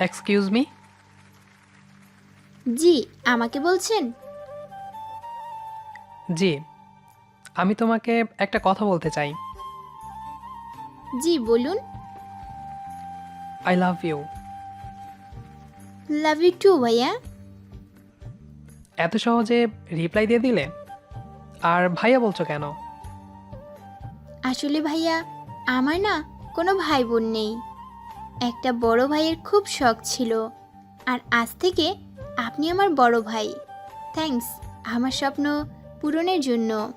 Excuse me জি আমাকে বলছেন? জি আমি তোমাকে একটা কথা বলতে চাই। জি বলুন। I love you love you too ভাইয়া। এত সহজে রিপ্লাই দিয়ে দিলে? আর ভাইয়া বলছো কেন? আসলে ভাইয়া আমার না কোনো ভাই বোন নেই। একটা বড় ভাইয়ের খুব শখ ছিল। আর আজ থেকে আপনি আমার বড় ভাই। থ্যাঙ্কস আমার স্বপ্ন পূরণের জন্য।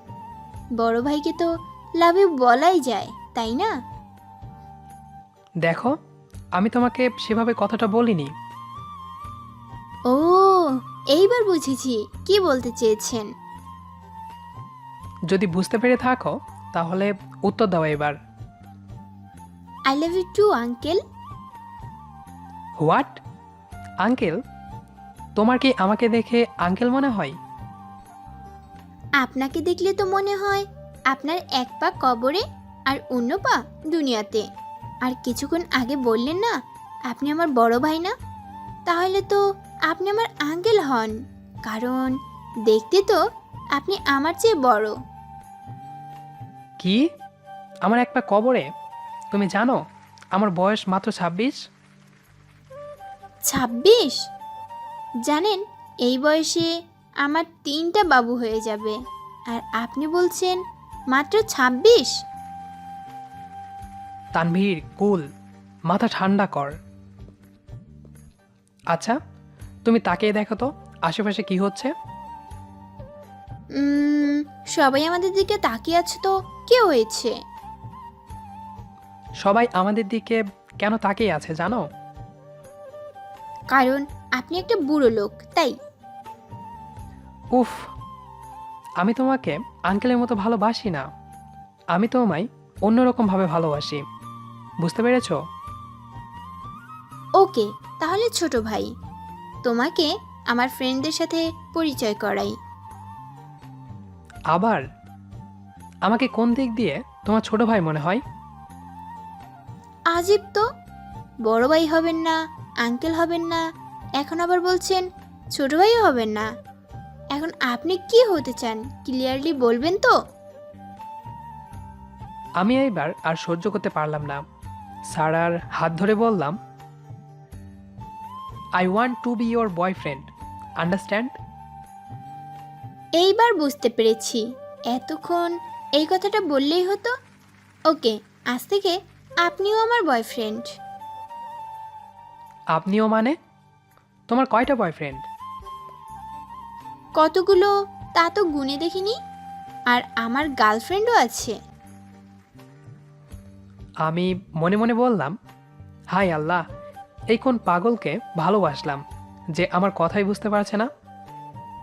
বড় ভাইকে তো লাভে বলাই যায় তাই না? দেখো আমি তোমাকে সেভাবে কথাটা বলিনি। ও এইবার বুঝেছি কি বলতে চেয়েছেন? যদি বুঝতে পেরে থাকো তাহলে উত্তর দাও এবার। I love you too uncle what? Uncle তোমার কি আমাকে দেখে আঙ্কেল মনে হয়? আপনাকে দেখলে তো মনে হয় আপনার এক পা কবরে আর অন্য পা দুনিয়াতে। আর কিছুক্ষণ আগে বললেন না আপনি আমার বড় ভাই না? তাহলে তো আপনি আমার আঙ্কেল হন কারণ দেখতে তো আপনি আমার চেয়ে বড়। কি? আমার এক পা কবরে? তুমি জানো আমার বয়স মাত্র ছাব্বিশ ছাব্বিশ? জানেন এই বয়সে আমার তিনটা বাবু হয়ে যাবে। আর আপনি বলছেন মাত্র ছাব্বিশ? তানভীর কুল মাথা ঠান্ডা কর। আচ্ছা তুমি তাকিয়ে দেখো তো আশেপাশে কি হচ্ছে? উম, সবাই আমাদের দিকে তাকিয়ে আছে তো কে হয়েছে? সবাই আমাদের দিকে কেন তাকিয়ে আছে জানো? কারণ আপনি একটা বুড়ো লোক তাই? উফ আমি তোমাকে আঙ্কেলের মতো ভালোবাসি না। আমি তোমায় অন্যরকমভাবে ভালোবাসি। বুঝতে পেরেছ? ওকে তাহলে ছোট ভাই তোমাকে আমার ফ্রেন্ডদের সাথে পরিচয় করাই। আবার? আমাকে কোন দিক দিয়ে তোমার ছোট ভাই মনে হয়? আজীব তো বড় ভাই হবেন না। আঙ্কেল হবেন না। এখন আবার বলছেন ছোট ভাইও হবেন না। এখন আপনি কি হতে চান? ক্লিয়ারলি বলবেন তো। আমি এইবার আর সহ্য করতে পারলাম না। সারার হাত ধরে বললাম I want to be your boyfriend understand এইবার বুঝতে পেরেছি। এতক্ষণ এই কথাটা বললেই হতো? ওকে আজ থেকে আপনিও আমার বয়ফ্রেন্ড আপনিও মানে? তোমার কয়টা বয়ফ্রেন্ড কতগুলো তা তো গুনে দেখিনি। আর আমার গার্লফ্রেন্ডও আছে। আমি মনে মনে বললাম হাই আল্লাহ এই কোন পাগলকে ভালোবাসলাম যে আমার কথাই বুঝতে পারছে না?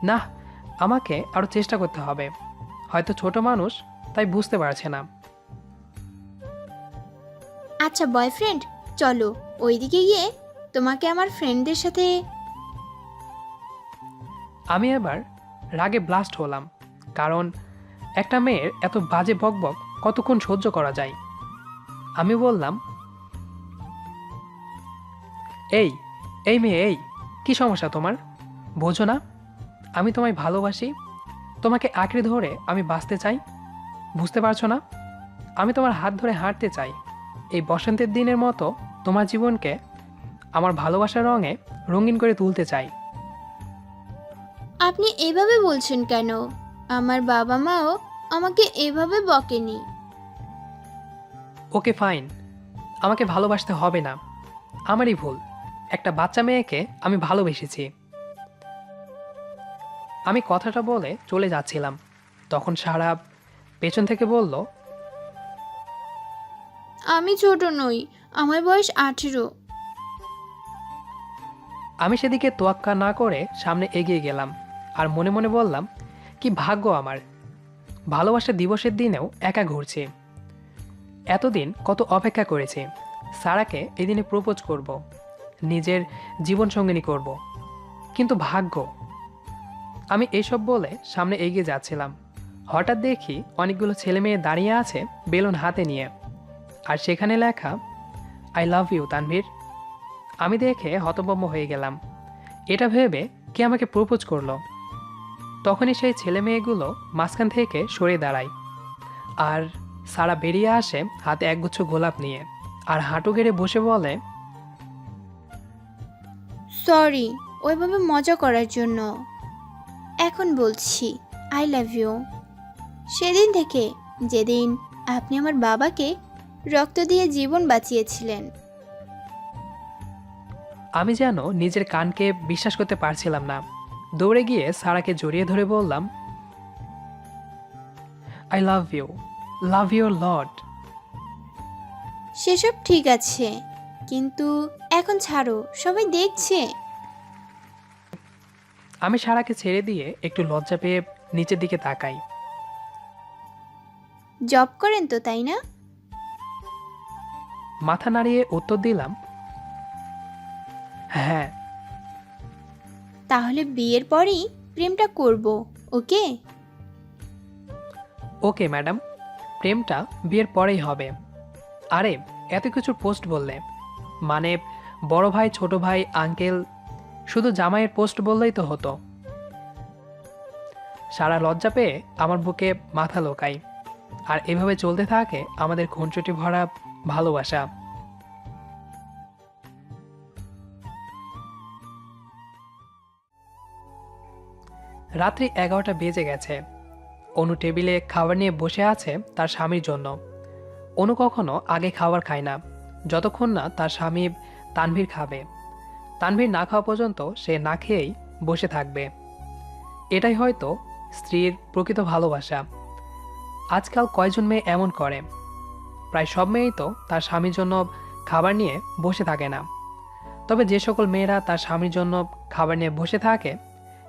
না আমাকে আরও চেষ্টা করতে হবে। হয়তো ছোট মানুষ তাই বুঝতে পারছে না। আচ্ছা বয়ফ্রেন্ড চলো ওইদিকে গিয়ে তোমাকে আমার ফ্রেন্ডদের সাথে আমি এবার রাগে ব্লাস্ট হলাম, কারণ একটা মেয়ের এত বাজে বকবক কতক্ষণ সহ্য করা যায়? আমি বললাম, এই এই মেয়ে, এই, কি সমস্যা তোমার? বোঝো না, আমি তোমায় ভালোবাসি, তোমাকে আঁকড়ে ধরে আমি বাঁচতে চাই, বুঝতে পারছ না? আমি তোমার হাত ধরে হাঁটতে চাই, এই বসন্তের দিনের মতো তোমার জীবনকে আমার ভালোবাসার রঙে রঙিন করে তুলতে চাই। আপনি এভাবে বলছেন কেন? আমার বাবা মাও আমাকে এভাবে বকেনি। ওকে ফাইন আমাকে ভালোবাসতে হবে না। আমারই ভুল একটা বাচ্চা মেয়েকে আমি ভালোবেসেছি। আমি কথাটা বলে চলে যাচ্ছিলাম তখন সারা পেছন থেকে বলল আমি ছোট নই আমার বয়স আঠেরো। আমি সেদিকে তোয়াক্কা না করে সামনে এগিয়ে গেলাম আর মনে মনে বললাম, কি ভাগ্য আমার। ভালোবাসা দিবসের দিনেও একা ঘুরছি। এতদিন কত অপেক্ষা করেছি। সারাকে এদিনে দিনে প্রপোজ করব, নিজের জীবন সঙ্গিনী করব। কিন্তু ভাগ্য। আমি এসব বলে সামনে এগিয়ে যাচ্ছিলাম। হঠাৎ দেখি অনেকগুলো ছেলে মেয়ে দাঁড়িয়ে আছে বেলুন হাতে নিয়ে। আর সেখানে লেখা, আই লাভ ইউ, তানভীর। আমি দেখে হতভম্ব হয়ে গেলাম। এটা ভেবে কে আমাকে প্রপোজ করল? তখনই সেই ছেলে মেয়েগুলো মাঝখান থেকে সরে দাঁড়ায়। আর সারা বেরিয়ে আসে হাতে একগুচ্ছ গোলাপ নিয়ে। আর হাঁটু গেড়ে বসে বলে, সরি, ওইভাবে মজা করার জন্য। এখন বলছি আই লাভ ইউ সেদিন থেকে, যেদিন আপনি আমার বাবাকে রক্ত দিয়ে জীবন বাঁচিয়েছিলেন আমি যেন নিজের কানকে বিশ্বাস করতে পারছিলাম না। দৌড়ে গিয়ে সারাকে জড়িয়ে ধরে বললাম I love you love your lord সেসব ঠিক আছে কিন্তু এখন ছাড়ো সবাই দেখছে। আমি সারাকে ছেড়ে দিয়ে একটু লজ্জা পেয়ে নিচের দিকে তাকাই। জব করেন তো তাই না? মাথা নাড়িয়ে উত্তর দিলাম হ্যাঁ। তাহলে বিয়ের পরেই প্রেমটা করব ওকে? Okay madam. প্রেমটা বিয়ের পরেই হবে। আরে এত কিছু পোস্ট বললে। মানে বড় ভাই ছোট ভাই আঙ্কেল শুধু জামাইয়ের পোস্ট বললেই তো হতো। সারা লজ্জা পেয়ে আমার বুকে মাথা লোকাই। আর এভাবে চলতে থাকে আমাদের খুনচুটি ভরা ভালোবাসা। রাত্রি এগারোটা বেজে গেছে। অনু টেবিলে খাবার নিয়ে বসে আছে তার স্বামীর জন্য। অনু কখনো আগে খাবার খায় না। যতক্ষণ না তার স্বামী তানভীর খাবে। তানভীর না খাওয়া পর্যন্ত সে না খেয়েই বসে থাকবে। এটাই হয়তো স্ত্রীর প্রকৃত ভালোবাসা। আজকাল কয়জন মেয়ে এমন করে? প্রায় সব মেয়েই তো তার স্বামীর জন্য খাবার নিয়ে বসে থাকে না। তবে যে সকল মেয়েরা তার স্বামীর জন্য খাবার নিয়ে বসে থাকে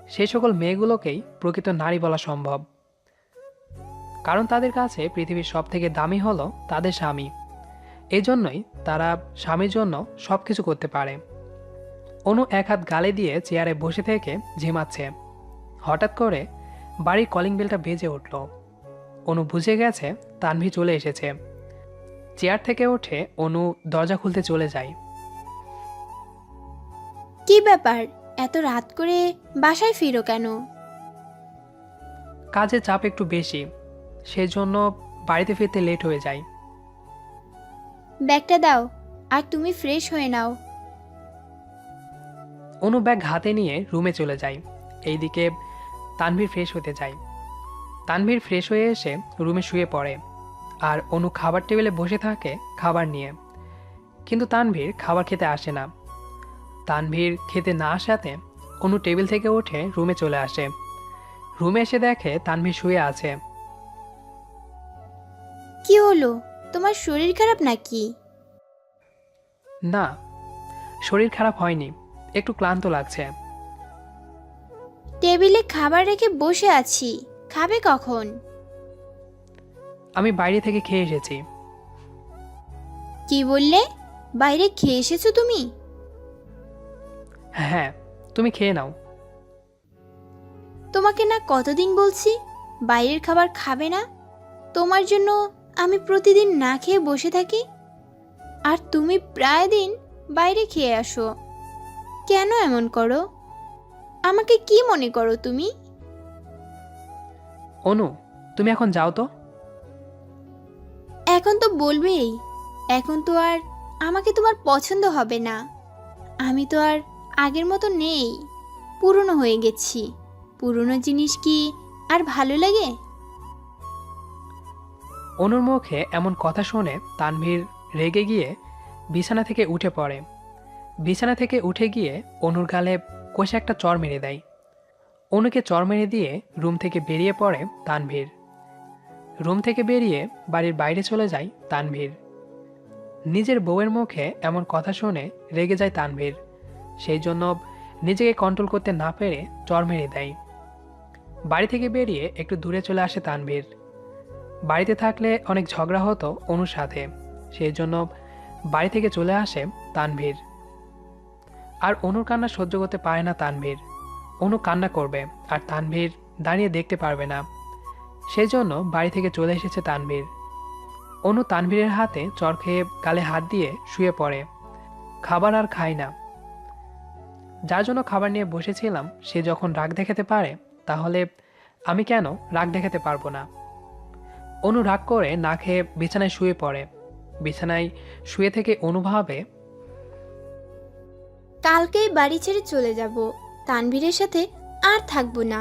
সেই সকল মেয়েগুলোকেই প্রকৃত নারী বলা সম্ভব। কারণ তাদের কাছে পৃথিবীর সব থেকে দামি হলো তাদের স্বামী। এই জন্যই তারা স্বামীর জন্য সব কিছু করতে পারে। অনু এক হাত গালে দিয়ে চেয়ারে বসে থেকে ঝিমাচ্ছে। হঠাৎ করে বাড়ির কলিং বেলটা বেজে উঠল। অনু বুঝে গেছে তানভি চলে এসেছে। চেয়ার থেকে উঠে অনু দরজা খুলতে চলে যায়। কি ব্যাপার? এত রাত করে বাসায় ফিরো কেন? কাজের চাপ একটু বেশি সেজন্য বাড়িতে ফিরতে লেট হয়ে যায়। ব্যাগটা দাও আর তুমি ফ্রেশ হয়ে নাও। অনু ব্যাগ হাতে নিয়ে রুমে চলে যায়। এইদিকে তানভীর ফ্রেশ হতে যায় তানভীর ফ্রেশ হয়ে এসে রুমে শুয়ে পড়ে আর অনু খাবার টেবিলে বসে থাকে খাবার নিয়ে। কিন্তু তানভীর খাবার খেতে আসে না। তানভীর খেতে না আসাতে অনু টেবিল থেকে উঠে রুমে চলে আসে। রুমে এসে দেখে তানভীর শুয়ে আছে। কি হলো? তোমার শরীর খারাপ নাকি? না শরীর খারাপ হয়নি একটু ক্লান্ত লাগছে। টেবিলে খাবার রেখে বসে আছি খাবে কখন? আমি বাইরে থেকে খেয়ে এসেছি। কি বললে? বাইরে খেয়ে এসেছ তুমি? হ্যাঁ তুমি খেয়ে নাও। তোমাকে না কতদিন বলছি বাইরের খাবার খাবে না? তোমার জন্য আমি প্রতিদিন না খেয়ে বসে থাকি? আর তুমি প্রায় দিন বাইরে খেয়ে আসো। কেন এমন করো? আমাকে কি মনে করো তুমি? অনু তুমি এখন যাও তো। এখন তো বলবেই এখন তো আর আমাকে তোমার পছন্দ হবে না। আমি তো আর আগের মতো নেই। পুরনো হয়ে গেছি। পুরনো জিনিস কি আর ভালো লাগে? অনুর মুখে এমন কথা শুনে তানভীর রেগে গিয়ে বিছানা থেকে উঠে পড়ে। বিছানা থেকে উঠে গিয়ে অনুর গালে কষে একটা চর মেরে দেয়। অনুকে চর মেরে দিয়ে রুম থেকে বেরিয়ে পড়ে তানভীর। রুম থেকে বেরিয়ে বাড়ির বাইরে চলে যায় তানভীর। নিজের বউয়ের মুখে এমন কথা শুনে রেগে যায় তানভীর। সেই জন্য নিজেকে কন্ট্রোল করতে না পেরে চর মেরে দেয়। বাড়ি থেকে বেরিয়ে একটু দূরে চলে আসে তানভীর। বাড়িতে থাকলে অনেক ঝগড়া হতো অনুর সাথে, সেই জন্য বাড়ি থেকে চলে আসে তানভীর। আর অনুর কান্না সহ্য করতে পারে না তানভীর। অনু কান্না করবে, আর তানভীর দাঁড়িয়ে দেখতে পারবে না। সেই জন্য বাড়ি থেকে চলে এসেছে তানভীর। অনু তানভীরের হাতে চর খেয়ে গালে হাত দিয়ে শুয়ে পড়ে। খাবার আর খাই না। যার জন্য খাবার নিয়ে বসেছিলাম, সে যখন রাগ দেখাতে পারে, তাহলে আমি কেন রাগ দেখাতে পারব না? অনু রাগ করে না খেয়ে বিছানায় শুয়ে পড়ে। বিছানায় শুয়ে থেকে অনুভাবে কালকেই বাড়ি ছেড়ে চলে যাব। তানভীরের সাথে আর থাকব না।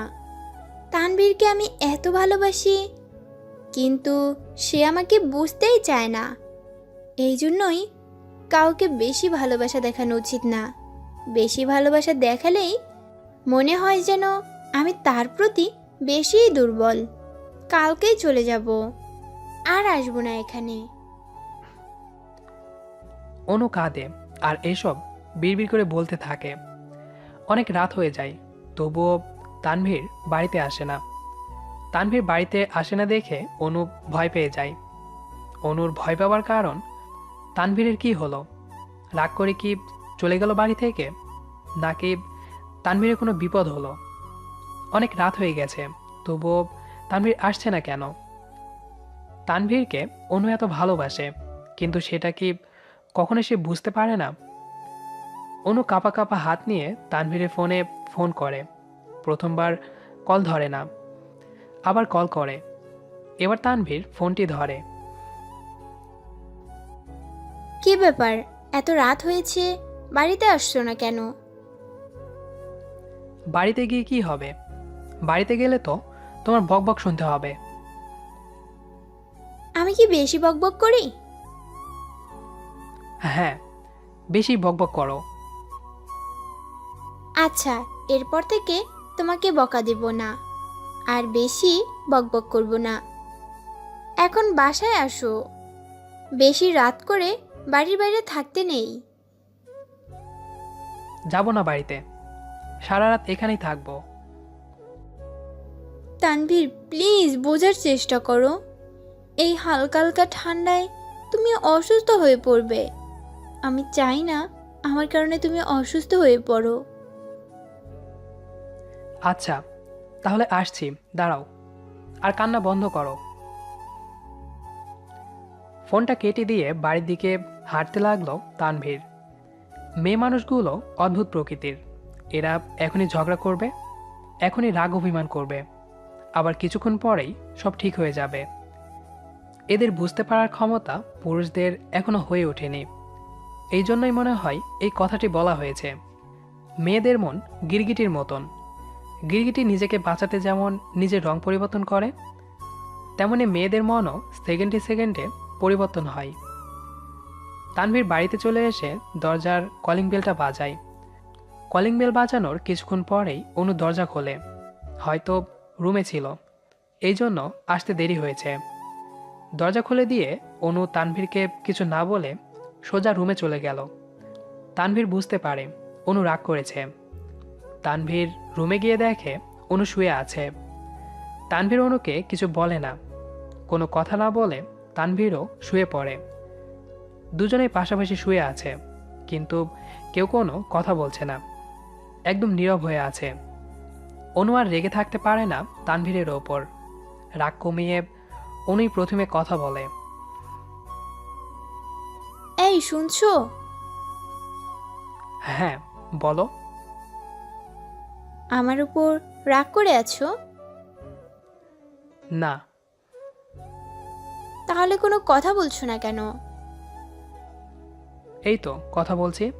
তানভীরকে আমি এত ভালোবাসি, কিন্তু সে আমাকে বুঝতেই চায় না। এই জন্যই কাউকে বেশি ভালোবাসা দেখানো উচিত না। বেশি ভালোবাসা দেখালেই মনে হয় যেন আমি তার প্রতি বেশিই দুর্বল। কালকেই চলে যাব। আর আসব না এখানে। অনু কাঁদে আর এসব বিড়বিড় করে বলতে থাকে। অনেক রাত হয়ে যায়, তবুও তানভীর বাড়িতে আসে না। তানভীর বাড়িতে আসে না দেখে অনু ভয় পেয়ে যায়। অনুর ভয় পাওয়ার কারণ তানভীরের কি হলো? রাগ করে কি চলে গেল বাড়ি থেকে। নাকি তানভীরের কোনো বিপদ হলো? অনেক রাত হয়ে গেছে, তবুও তানভীর আসছে না কেন? তানভীরকে অনু এত ভালোবাসে, কিন্তু সেটা কি কখনো সে বুঝতে পারে না? অনু কাপা কাপা হাত নিয়ে তানভীরের ফোনে ফোন করে। প্রথমবার কল ধরে না, আবার কল করে। এবার তানভীর ফোনটি ধরে। কি ব্যাপার? এত রাত হয়েছে বাড়িতে আসছো না কেন? বাড়িতে গিয়ে কি হবে? বাড়িতে গেলে তো তোমার বকবক শুনতে হবে। আমি কি বেশি বকবক করি? হ্যাঁ বেশি বকবক করো। আচ্ছা এরপর থেকে তোমাকে বকা দেব না আর বেশি বকবক করব না। এখন বাসায় আসো। বেশি রাত করে বাড়ির বাইরে থাকতে নেই। যাব না বাড়িতে। সারা রাত এখানেই থাকব। তানভীর প্লিজ বোঝার চেষ্টা করো। এই হালকা হালকা ঠান্ডায় তুমি অসুস্থ হয়ে পড়বে। আমি চাই না আমার কারণে তুমি অসুস্থ হয়ে পড়ো। আচ্ছা তাহলে আসছি দাঁড়াও। আর কান্না বন্ধ করো। ফোনটা কেটে দিয়ে বাড়ির দিকে হাঁটতে লাগল তানভীর। মেয়ে মানুষগুলো অদ্ভুত প্রকৃতির। এরা এখনই ঝগড়া করবে, এখনই রাগ অভিমান করবে। আবার কিছুক্ষণ পরেই সব ঠিক হয়ে যাবে। এদের বুঝতে পারার ক্ষমতা পুরুষদের এখনও হয়ে ওঠেনি। এই জন্যই মনে হয় এই কথাটি বলা হয়েছে। মেয়েদের মন গিরগিটির মতন। গিরগিটি নিজেকে বাঁচাতে যেমন নিজের রং পরিবর্তন করে, তেমনি মেয়েদের মনও সেকেন্ডে সেকেন্ডে পরিবর্তন হয়। তানভীর বাড়িতে চলে এসে দরজার কলিং বেলটা বাজায়। কলিং বেল বাজানোর কিছুক্ষণ পরেই অনু দরজা খোলে। হয়তো রুমে ছিল। এই জন্য আসতে দেরি হয়েছে। দরজা খুলে দিয়ে অনু তানভীরকে কিছু না বলে সোজা রুমে চলে গেল। তানভীর বুঝতে পারে, অনু রাগ করেছে। তানভীর রুমে গিয়ে দেখে অনু শুয়ে আছে। তানভীর অনুকে কিছু বলে না। কোনো কথা না বলে তানভীরও শুয়ে পড়ে। দুজনেই পাশাপাশি শুয়ে আছে কিন্তু কেউ কোনো কথা বলছে না। একদম নীরব হয়ে আছে। অনু আর রেগে থাকতে পারে না তানভীরের ওপর। রাগ কমিয়ে অনুই প্রথমে কথা বলে। এই শুনছো? হ্যাঁ বলো। আমার উপর রাগ করে আছো? না। তাহলে কোনো কথা বলছো না কেন? এই তো কথা বলছি।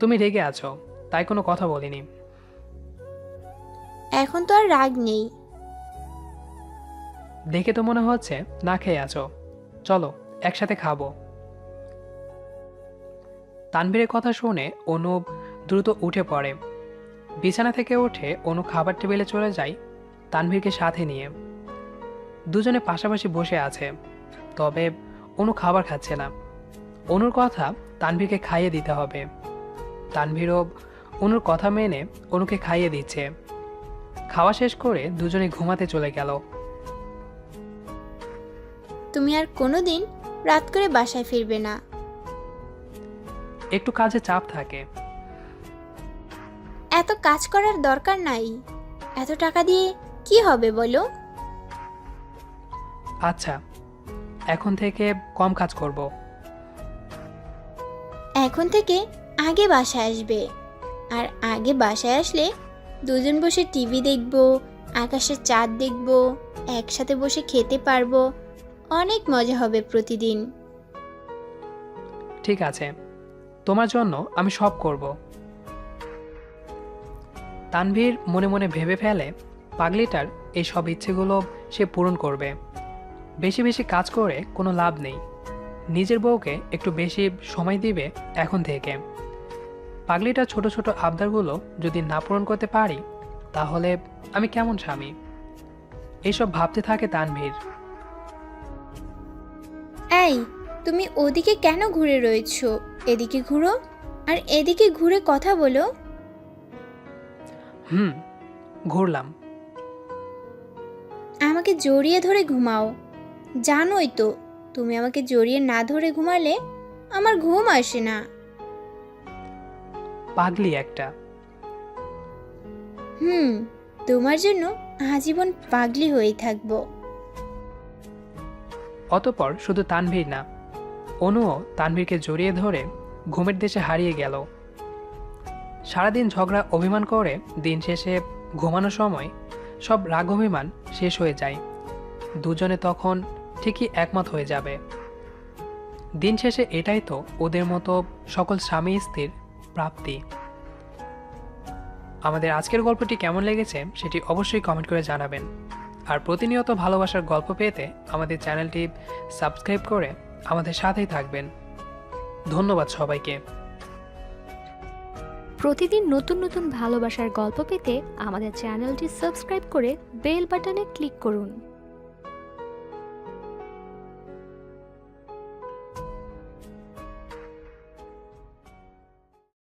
তুমি রেগে আছো তাই কোনো কথা বলিনি। এখন তো আর রাগ নেই। দেখে তো মনে হচ্ছে না খেয়ে আছো। চলো একসাথে খাব। তানভীরের কথা শুনে অনু দ্রুত উঠে পড়ে। বিছানা থেকে উঠে অনু খাবার টেবিলে চলে যায় তানভীরকে সাথে নিয়ে। দুজনে পাশাপাশি বসে আছে তবে অনু খাবার খাচ্ছে না। অনুর কথা তানভীরকে খাইয়ে দিতে হবে। তানভীরও অনুর কথা মেনে অনুকে খাইয়ে দিচ্ছে। খাওয়া শেষ করে দুজনে ঘুমাতে চলে গেল। তুমি আর কোনোদিন রাত করে বাসায় ফিরবে না। একটু কাজে চাপ থাকে। এত কাজ করার দরকার নাই। এত টাকা দিয়ে কি হবে বলো? আচ্ছা এখন থেকে কম কাজ করব। এখন থেকে আগে বাসায় আসবে। আর আগে বাসায় আসলে দুজন বসে টিভি দেখব, আকাশের চাঁদ দেখব, একসাথে বসে খেতে পারব। অনেক মজা হবে প্রতিদিন। ঠিক আছে। তোমার জন্য আমি সব করব। তানভীর মনে মনে ভেবে ফেলে পাগলিটার এই সব ইচ্ছেগুলো সে পূরণ করবে। বেশি বেশি কাজ করে কোনো লাভ নেই। নিজের বউকে একটু বেশি সময় দিবে এখন থেকে। পাগলিটা ছোট ছোট আবদারগুলো যদি না পূরণ করতে পারি তাহলে আমি কেমন স্বামী? এইসব ভাবতে থাকে তানভীর। এই তুমি ওদিকে কেন ঘুরে রয়েছো? এদিকে ঘুরো আর এদিকে ঘুরে কথা বলো। হুম ঘুরলাম। আমাকে জড়িয়ে ধরে ঘুমাও। জানোই তো তুমি আমাকে জড়িয়ে না ধরে ঘুমালে আমার ঘুম আসে না। পাগলি একটা। হুম তোমার জন্য আজীবন পাগলি হয়েই থাকব। অতপর শুধু তানভীর না অনুও তানভীরকে জড়িয়ে ধরে ঘুমের দেশে হারিয়ে গেল। সারাদিন ঝগড়া অভিমান করে দিন শেষে ঘুমানোর সময় সব রাগ অভিমান শেষ হয়ে যায়। দুজনে তখন ঠিকই একমত হয়ে যাবে। দিন শেষে এটাই তো ওদের মতো সকল স্বামী স্ত্রীর প্রাপ্তি। আমাদের আজকের গল্পটি কেমন লেগেছে সেটি অবশ্যই কমেন্ট করে জানাবেন। আর প্রতিনিয়ত ভালোবাসার গল্প পেতে আমাদের চ্যানেলটি সাবস্ক্রাইব করে আমাদের সাথেই থাকবেন। ধন্যবাদ সবাইকে। প্রতিদিন নতুন নতুন ভালোবাসার গল্প পেতে আমাদের চ্যানেলটি সাবস্ক্রাইব করে বেল বাটনে ক্লিক করুন।